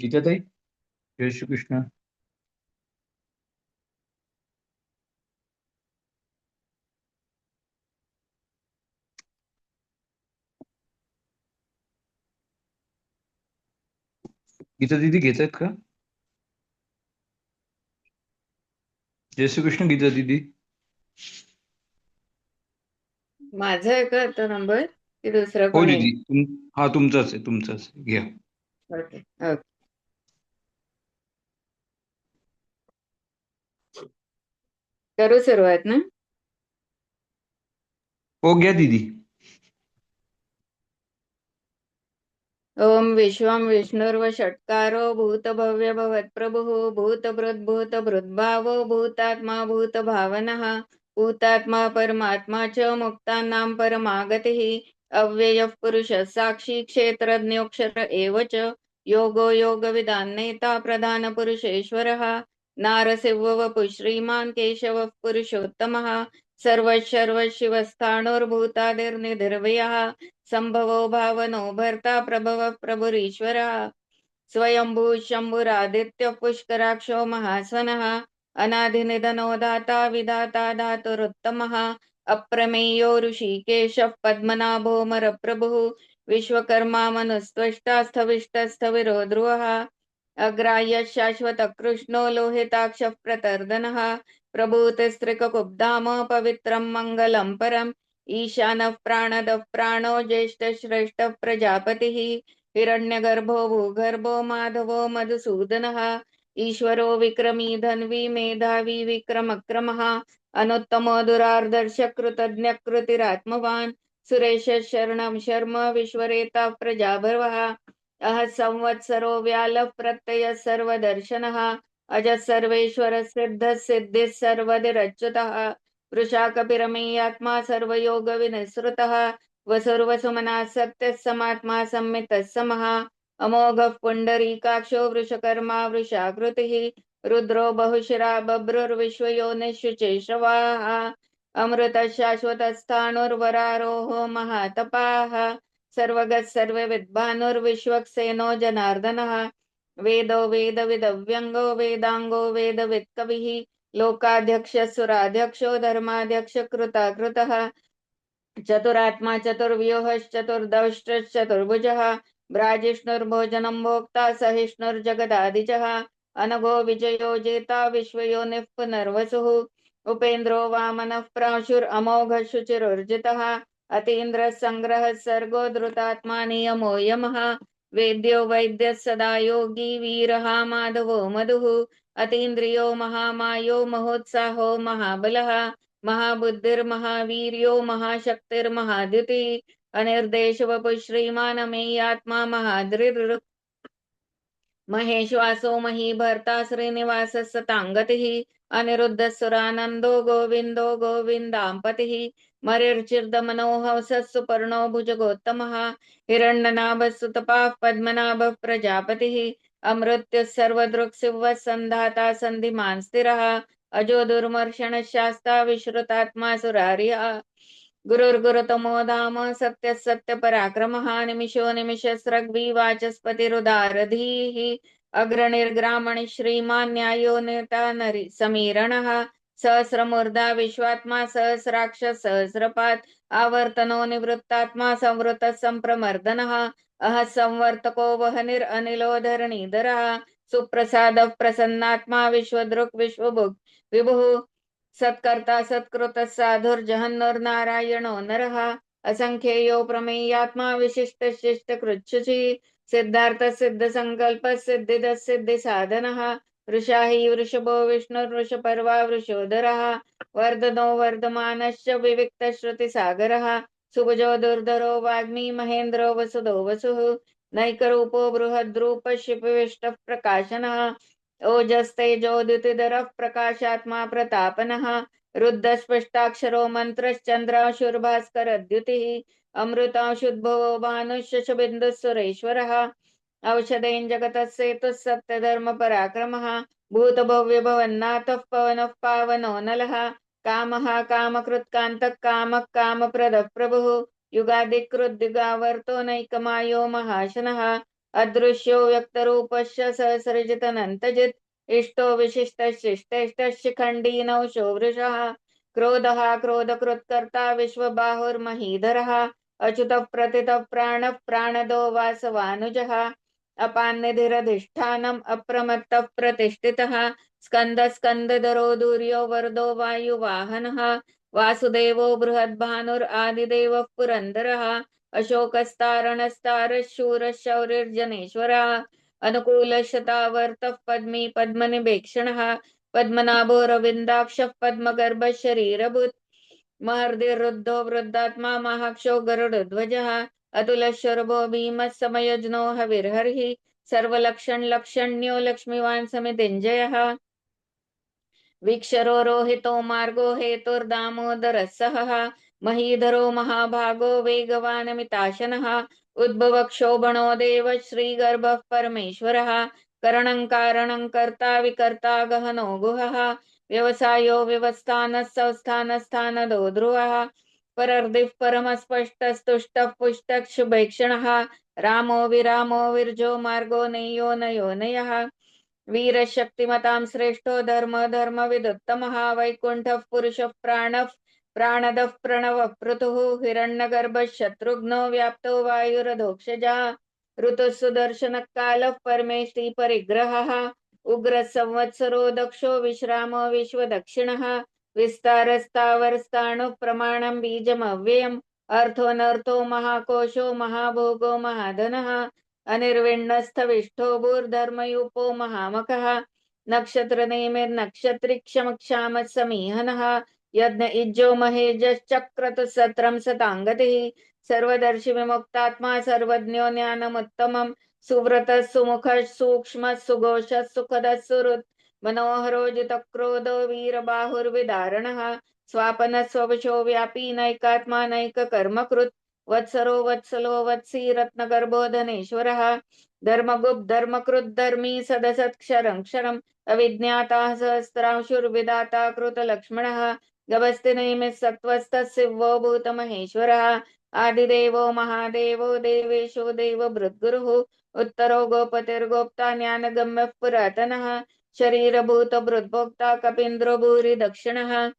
गीताताई जय श्री कृष्ण गीता दीदी घेत आहेत का? जय श्री कृष्ण गीता दीदी. माझा आहे का आता नंबर की दुसरं हो कोणी दीदी तुम हा तुमचाच आहे तुमचाच आहे. घ्या. ओके ओके करू सुरुवात ना हो घ्या दीदी ओम विश्वं विष्णुर्व षट्कारो भूतभव्य भवत्प्रभुः भूतभृद्भूतभृद्भावो भूतात्मा भूतभावनः भूतात्मा परमात्मा च मुक्तानां परमागतिः अव्ययः पुरुषः साक्षी क्षेत्रज्ञोऽक्षर एव च योगो योगविदान्नेता प्रधानपुरुषेश्वरः नारसिंहवपु श्रीमान् केशवः पुरुषोत्तमः सर्वशर्वशिवस्थाणुर्भूतादिर्निर्भयः संभवो भावनो भर्ता प्रभव प्रभुरीश्वरः। स्वयंभू शंभुरादित्य पुष्कराक्षो महास्वनः अनाधिनिधनो दाता विधाता धातुरुत्तमः अप्रमेयो ऋषिकेशः पद्मनाभो मरप्रभुः विश्वकर्मा मनुस्त्वष्टा स्थविष्टस्थविरो ध्रुवः अग्राह्य शाश्वत कृष्णो लोहिताक्ष प्रतर्दनः। प्रभूतिस्त्रिककुब्धाम पवित्रं मङ्गलं परम। ईशानः प्राणदः प्राणो ज्येष्ठश्रेष्ठः प्रजापतिः। हिरण्यगर्भो भूगर्भो माधवो मधुसूदन। ईश्वरो विक्रमी धन्वी मेधावी विक्रमक्रमः। अनुत्तमो दुरार्दर्श कृतज्ञकृतिरात्मवान्। सुरेश शरणं शर्म विश्वरेता प्रजाभर्वः अह संवत्सरो व्यालः प्रत्ययः सर्वदर्शनः। अजः सिद्धः सिद्धिः सर्वदिरच्युतः। वृषाकपिरमेयात्मा सर्वयोगविनिसृतः। वसुर्वसुमनः सत्यः समात्मा संमितः समः। अमोघः पुण्डरीकाक्षो वृषकर्मा वृषाकृतिः। रुद्रो बहुशिरा अमृतः शाश्वतस्थाणुर्वरारोहो महातपाः। सर्वगः सर्वविद्भानुर्विश्वक्सेनो जनार्दनः। वेदो वेदविदव्यङ्गो वेदाङ्गो वेदवित्कविः। लोकाध्यक्ष, सुराध्यक्षो, धर्माध्यक्ष, कृताकृतः। चतुरात्मा चतुर्व्यूहश्चतुर्दष्ट्रश्चतुर्भुजः भ्राजिष्णुर्भोजनं भोक्ता, सहिष्णुर्जगदादिजः। अनघो विजयो जेता विश्वयोनिः पुनर्वसुः उपेन्द्रो वामनः प्राशुरमोघ शुचिरुर्जितः अतीन्द्रः संग्रह सर्गो धृतात्मा नियमो यमः। वेद्यो वैद्यः सदा योगी वीरः माधवो मधुः। अतीन्द्रियो महामायो महोत्साहो महाबलः। महाबुद्धिर्महावीर्यो महाशक्तिर्महाद्युतिः। अनिर्देशवपु श्रीमानमेयात्मा महाद्रिर्। महेश्वासो महीभर्ता श्रीनिवासः सताङ्गतिः अनिरुद्धसुरानन्दो गोविन्दो गोविन्दाम्पतिः। मरिर्चिर्दमनोहंसः सुपर्णो भुजगोत्तमः हिरण्यनाभः सुतपाः पद्मनाभः प्रजापतिः, अमृत्युः सर्वदृक्सिंहः सन्धाता सन्धिमान् स्थिरः अजो दुर्मर्षणः शास्ता विश्रुतात्मा सुरार्यः। गुरुर्गुरुतमो धाम सत्य सत्य पराक्रमः निमिषो निमिषस्रग्वी वाचस्पतिरुदारधीः अग्रणिर्ग्रामणि श्रीमान् न्यायो नेता नरि समीरणः। सहस्रमूर्धा विश्वात्मा, सहस्राक्ष सहस्रपात् आवर्तनो निवृत्तात्मा, संवृतः सम्प्रमर्दनः अह संवर्तको वहनिरनिलो धरणीधरः, सुप्रसादः प्रसन्नात्मा विश्वदृक् विश्वभुक्, विभुः, सत्कर्ता सत्कृत साधुर्जहन्नुर्नारायणो नरः असंख्येयो प्रमेयात्मा, विशिष्ट शिष्ट कृच्छुचि सिद्धार्थ सिद्ध संकल्प सिद्धिद सिद्धि साधनः वृषा हि वृषभो विष्णुर्वृषपर्वा वृषोदरः, वर्धनो वर्धमानश्च विविक्त श्रुतिसागरः सुभजो दुर्धरो वाग्मी महेन्द्रो वसुदो वसुः, नैकरूपो प्रकाशनः ओजस्तेजोदितिधरः प्रकाशात्मा प्रतापनः, रुद्धस्पष्टाक्षरो मन्त्रश्चन्द्राशुर्भास्करद्युतिः, अमृतांशुद्भवो भानुश्शबिन्दुः सुरेश्वरः औषधेन जगतस्य सेतुः सत्यधर्मपराक्रमः भूतभव्यभवन्नाथः पवनः पावनो नलः। कामः कामकृत्कान्तः कामः कामप्रदः प्रभुः युगादिकृद्युगावर्तो नैकमायो महाशनः। अदृश्यो व्यक्तरूपश्च सहसृजितनन्तजित्। इष्टो विशिष्टशिष्टशिखण्डीनौशो वृषः क्रोधः क्रोधकृत्कर्ता विश्वबाहुर्महीधरः। अच्युतः प्रतितः प्राणः प्राणदो वासवानुजः। अपान्निधिरधिष्ठानम् अप्रमत्तः प्रतिष्ठितः स्कन्दः स्कन्दधरो दूर्यो वरदो वायुवाहनः। पुरन्दरः। अशोकस्तारणस्तारः शूरः शौरिर्जनेश्वरः अनुकूलशतावर्तः पद्मी पद्मनिभेक्षणः। पद्मनाभो रविन्दाक्षः पद्मगर्भः शरीरभूत्। महर्दिरुद्धो वृद्धात्मा महाक्षो गरुडध्वजः। अतुलशर्भो भीमः समयज्नो हविर्हरिः सर्वलक्षणलक्षण्यो लक्ष्मीवान् समितिञ्जयः वीक्षरो रोहितो मार्गो हेतुर्दामोदरः सहः महीधरो महाभागो वेगवानमिताशनः। उद्भवक्षोभणो देव श्रीगर्भः परमेश्वरः। करणं कारणं कर्ता विकर्ता गहनो गुहः। व्यवसायो व्यवस्थानः संस्थानस्थानदो ध्रुवः। परर्दिः परमस्पष्टस्तुष्टः रामो विरामो विर्जो मार्गो नेयो नयो नयः। वीरशक्तिमतां श्रेष्ठो धर्म धर्मविदुत्तमः। वैकुण्ठः पुरुषः प्राणः। प्राणदः प्रणवः पृथुः। हिरण्यगर्भः शत्रुघ्नो व्याप्तो वायुरधोक्षजा। ऋतुः सुदर्शनः कालः परमेष्टि परिग्रहः। उग्रः संवत्सरो दक्षो विश्रामो विश्वदक्षिणः। विस्तारस्तावरस्ताणुः प्रमाणं बीजमव्ययम् अर्थोऽनर्थो महाकोशो महाभोगो महाधनः। अनिर्विण्णस्थविष्ठो भूर्धर्मयूपो नक्षत्रनेमिर्नक्षत्रिक्षमक्षामः समीहनः यज्ञ इज्जो महेजश्चक्रतु सत्रं सताङ्गतिः। सर्वदर्शि विमुक्तात्मा सर्वज्ञो ज्ञानमुत्तमम्। सुव्रतः सुमुखः सूक्ष्मः सुघोषः सुखदः सुहृत्। मनोहरो जितक्रोधो वीरबाहुर्विदारणः। स्वापनः स्ववशो व्यापी नैकात्मा नैककर्मकृत् वत्सरो वत्सलो वत्सी रत्नगर्भो धनेश्वरः धर्मगुप् धर्मकृत् धर्मी सदसत्क्षरं क्षरम् अविज्ञाताः सहस्रांशुर्विधाता कृतलक्ष्मणः। गभस्तिनैमिः सत्त्वस्थः शिवो भूतमहेश्वरः। आदिदेवो महादेवो देवेशो देवभृद्गुरुः। उत्तरो गोपतिर्गोप्ता ज्ञानगम्यः पुरातनः। शरीरभूतभृद्भोक्ता कपीन्द्रो भूरि दक्षिणः।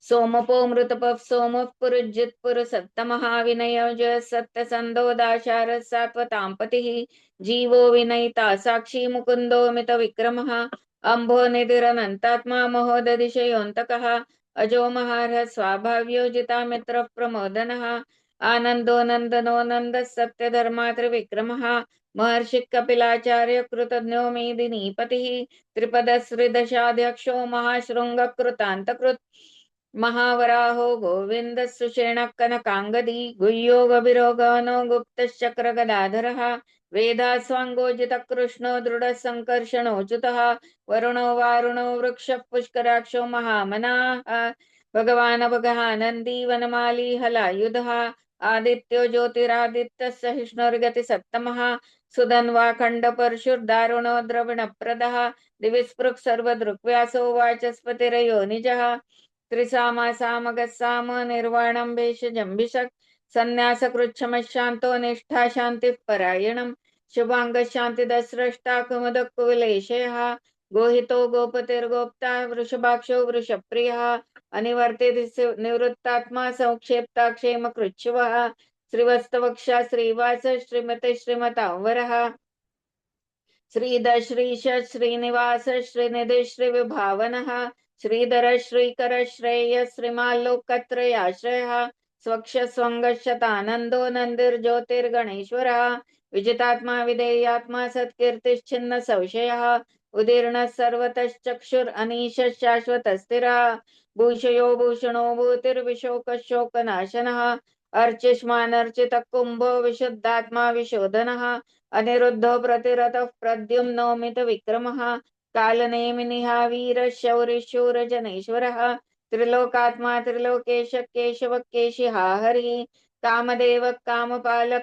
सोमपो मृतपः सोमः पुरुजित् पुरुसत्तमः विनयोज सत्यसन्दोदाशारः सात्वतां पतिः जीवो विनयिता साक्षी मुकुन्दो मितविक्रमः। अम्भो निधिरनन्तात्मा महोदधिशयोऽन्तकः। अजो महार्ह स्वाभाव्योजिता मित्रः प्रमोदनः। आनन्दो नन्दनो नन्दः सत्यधर्मात्रिविक्रमः महर्षिः कपिलाचार्य कृतज्ञो मेदिनीपतिः त्रिपदश्रीदशाध्यक्षो महाशृङ्गकृतान्तकृत्। महावराहो गोविन्दः सुषेणः कनकाङ्गदी गुह्यो गभिरोगनो गुप्तश्चक्रगदाधरः। वेदास्वाङ्गोजितः कृष्णो दृढः सङ्कर्षणोच्युतः वरुणो वारुणो वृक्षः पुष्कराक्षो महामनाः। भगवान् भगहानन्दी वनमाली हलायुधः। आदित्यो ज्योतिरादित्यः सहिष्णुर्गतिसत्तमः सुधन्वाखण्डपरशुर्दारुणो द्रविणप्रदः, दिविस्पृक् सर्वदृक्व्यासो वाचस्पतिरयो निजः त्रिसामासामगस्साम निर्वाणं भेषजम्भिषक् सन्न्यासकृच्छमशान्तो निष्ठा शान्तिः परायणम् शुभाङ्गशान्तिदस्रष्टा कुमुदकुविलेशयः गोहितो गोपतिर्गोप्ता वृषभाक्षो वृषप्रियः, अनिवर्तित निवृत्तात्मा संक्षेप्ता क्षेमकृच्छुवः, श्रीवत्सवक्षा श्रीवास श्रीमते श्रीमतांवरः श्रीध श्रीश श्रीनिवास श्रीनिधि श्रीविभावनः, श्रीधर श्रीकर श्रेय श्रीमाल्लोकत्रयाश्रयः, स्वक्ष स्वङ्गशतानन्दो नन्दिर्ज्योतिर्गणेश्वरः, विजितात्मा विधेयात्मा सत्कीर्तिश्छिन्न संशयः उदीर्णः सर्वतश्चक्षुरनीशः शाश्वतस्थिरः भूषयो भूषणो भूतिर्विशोकशोकनाशनः। अर्चिष्मानर्चितः कुम्भो विशुद्धात्मा विशोधन। अनिध प्रतिरत विशोधनः अनिरुद्धो प्रतिरतः प्रद्युम्नोमितविक्रमः। कालनेमिनिहा वीरः शौरिशूरजनेश्वरः त्रिलोकात्मा त्रिलोकेश केशव केशिहा हरिः। कामदेव कामपालः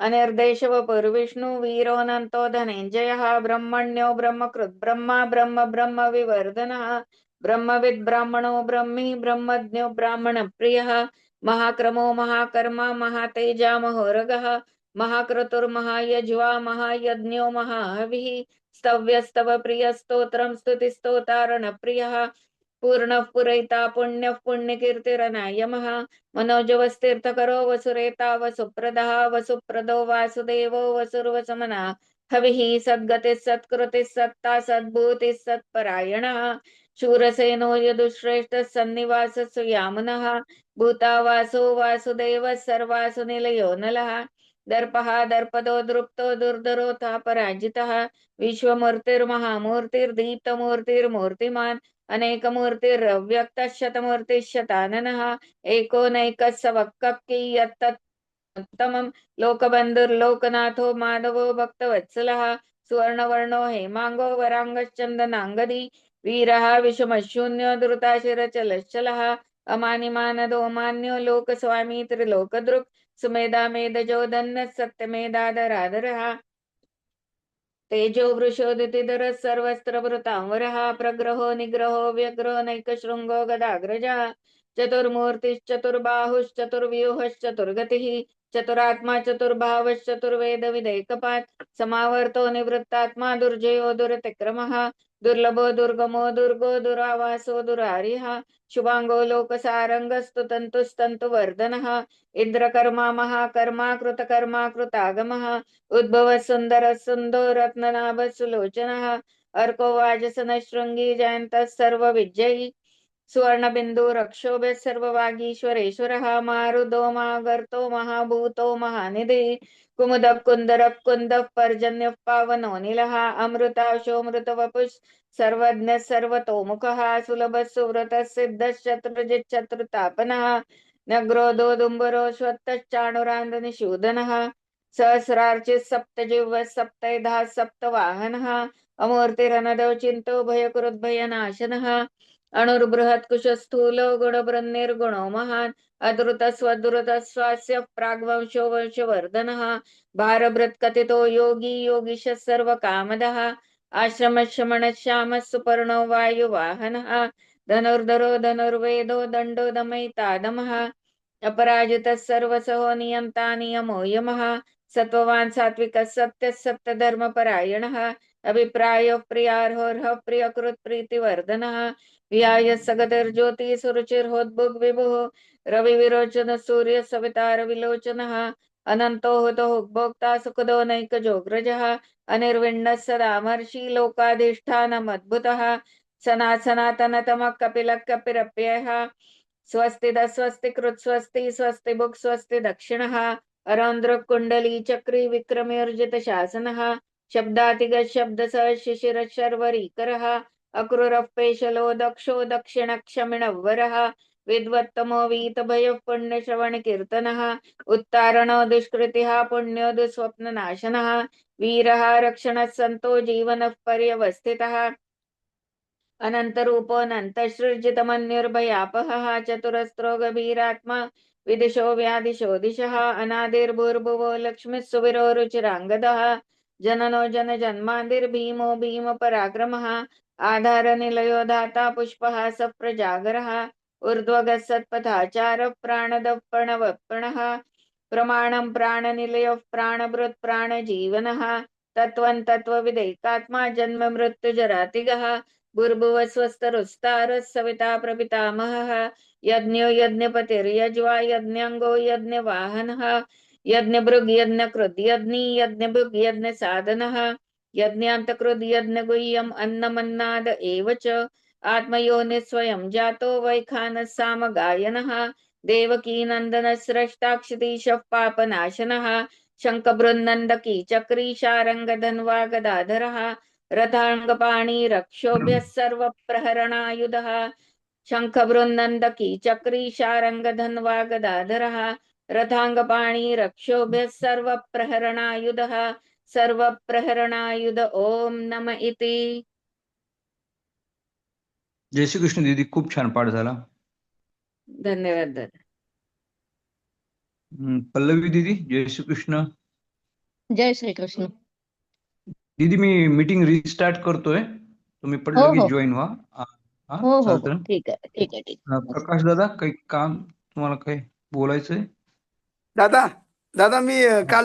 कामीकान्तकृताकमः अनिर्देशवपुर्विष्णु वीरोऽनन्तो धनेञ्जयः, ब्रह्मण्यो ब्रह्मकृत् ब्रह्मा, ब्रह्म ब्रह्म विवर्धनः ब्रह्मविद् ब्राह्मणो ब्रह्मी, ब्रह्मज्ञो ब्राह्मणप्रियः महाक्रमो महाकर्मा, महातेजा महोरगः, महाक्रतुर्महायज्वा, महायज्ञो महाहविः, स्तव्यस्तव प्रियस्तोत्रं स्तुतिस्तोतारणप्रियः पूर्णः पुरैता पुण्यः पुण्यकीर्तिरनायमः मनोजवस्तीर्थकरो वसुरेता वसुप्रदः वसुप्रदो वासुदेवो वसुर्वसमना। हविः सद्गतिः सत्कृतिः सत्ता सद्भूतिः सत्परायणः। शूरसेनो यदुश्रेष्ठः सन्निवासः यामुनः भूतावासो वासुदेवः सर्वासु निलयो नलः। दर्पः दर्पदो दृप्तो दुर्धरोऽथा पराजितः विश्वमूर्तिर्महामूर्तिर्दीप्तमूर्तिर्मूर्तिमान्। अनेकमूर्तिरव्यक्तः शतमूर्तिः शताननः एको नैकः स वक्कक्की यत्तत्तमं लोकबन्धुर्लोकनाथो माधवो भक्तवत्सलः सुवर्णवर्णो हेमाङ्गो वराङ्गश्चन्दनाङ्गदी वीरः विषमशून्यो धृताशिरचलश्चलः अमानिमानदो मान्यो लोकस्वामी त्रिलोकदृक् सुमेधा मेधजो धन्यः सत्यमेधादरादरः तेजो वृषोदितिधरः सर्वस्त्रभृतांवरः प्रग्रहो निग्रहो व्यग्रो नैकशृङ्गो गदाग्रजः चतुर्मूर्तिश्चतुर्बाहुश्चतुर्व्यूहश्चतुर्गतिः। चतुरात्मा चतुर्भावश्चतुर्वेदविधैकपात् समावर्तो निवृत्तात्मा दुर्जयो दुरतिक्रमः, दुर्लभो दुर्गमो दुर्गो दुरावासो दुरारिः, शुभाङ्गो लोकसारङ्गस्तु तन्तुस्तन्तुवर्धनः, इन्द्रकर्मा महाकर्मा कृतकर्मा कृतागमः, उद्भवः सुन्दरः सुन्दो रत्ननाभः सुलोचनः, अर्को वाजसनः शृङ्गी जयन्तः सर्वविजयी। सुवर्णबिन्दु रक्षोभ्यः सर्ववागीश्वरेश्वरः मारुदो महागर्तो महाभूतो महानिधि, कुमुदः कुन्दरः कुन्दः पर्जन्यः पावनोऽनिलः अमृताशोऽमृतवपुः सर्वज्ञः सर्वतोमुखः, सुलभः सुव्रतः सिद्धः शत्रुजिच्छत्रुतापनः नग्रोधो दुम्बरो श्वत्तश्चाणुरान्दनिषूदनः सहस्रार्चिः सप्तजिह्वः सप्तैधा सप्तवाहनः, अमूर्तिरनदौ चिन्तो भयकृद्भयनाशनः अणुर्बृहत्कुशस्थूलो गुणबृन्निर्गुणो महान् अधृतस्वधृतस्वास्य प्राग्वंशो वंशवर्धनः भारभृत्कथितो योगी योगीश सर्वकामदः आश्रमशमनः श्यामः सुपर्णो वायुवाहनः धनुर्धरो धनुर्वेदो दण्डो दमयितादमः अपराजितः सर्वसहो नियन्ता नियमो यमः सत्त्ववान् सात्विकः सत्यः सत्यधर्मपरायणः अभिप्रायो प्रियार्होर्ह प्रियकृत् प्रीतिवर्धनः विहाय सगतिर्ज्योतिः सुरुचिर्होद्भुग् विभुः। रविविरोचन सूर्य सवितार विलोचनः। अनन्तो हुतो भोक्ता सुखदो नैकजोग्रजः अनिर्विण्णः सदा महर्षि लोकाधिष्ठानमद्भुतः सना सनातनतमः कपिलः कपिरप्ययः स्वस्ति कृत् स्वस्ति स्वस्ति भुक् स्वस्ति दक्षिणः। अरौन्द्र कुण्डली चक्री विक्रमोर्जित शासनः। शब्दातिगत शब्दस शिशिर शर्वरीकरः अक्रूरः पेशलो दक्षो दक्षिणक्षमिणवरः विद्वत्तमो वीतभयः पुण्यश्रवणकीर्तनः उत्तारणो दुष्कृतिः पुण्यो दुःस्वप्ननाशनः वीरः रक्षणः सन्तो जीवनः पर्यवस्थितः अनन्तरूपोऽनन्तसृजितमन्युर्भयापहः चतुरस्रो गभीरात्मा विदिशो व्यादिशो दिशः अनादिर्भूर्भुवो लक्ष्मीः सुविरो रुचिराङ्गदः जननो जनजन्मादिर्भीमो भीमपराक्रमः आधारनिलयो दाता पुष्पः सप्रजागरः। ऊर्ध्वगः सत्पथाचारः प्राणदः प्रणवप्रणः प्रमाणं प्राणनिलयः प्राणभृत् प्राणजीवनः। तत्त्वं तत्त्वविदैकात्मा जन्म मृत्युजरातिगः भूर्भुवः स्वस्तरुस्तारः सविता प्रपितामहः। यज्ञो यज्ञपतिर्यज्वा यज्ञाङ्गो यज्ञवाहनः। यज्ञभृग् यज्ञकृद् यज्ञी यज्ञभृग् यज्ञसाधनः यज्ञान्तकृद् यज्ञगुह्यम् अन्नमन्नाद एव च। आत्मयोनिः स्वयं जातो वैखानः सामगायनः देवकीनन्दनः स्रष्टाक्षितीशः पापनाशनः। शङ्खबृन्नन्दकी चक्री शारङ्गधन्वा गदाधरः रथाङ्गपाणि रक्षोभ्यः सर्वप्रहरणायुधः। शङ्खबृन्नन्दकी चक्री शारङ्गधन्वा गदाधरः रथाङ्गपाणि रक्षोभ्यः सर्वप्रहरणायुधः सर्वप्रहरणायुध ओम नम इति। जय श्री कृष्ण दीदी खूप छान पाठ झाला. धन्यवाद दादा. हम्म, पल्लवी दीदी जय श्री कृष्ण जय श्री कृष्ण दीदी मी मीटिंग रिस्टार्ट करतोय. तुम्ही पण हो, लगेच हो. जॉईन व्हा. हा, हा, हो हो हो? ठीक आहे ठीक आहे ठीक प्रकाश दादा काही काम तुम्हाला काही बोलायचंय? दादा दादा मी काल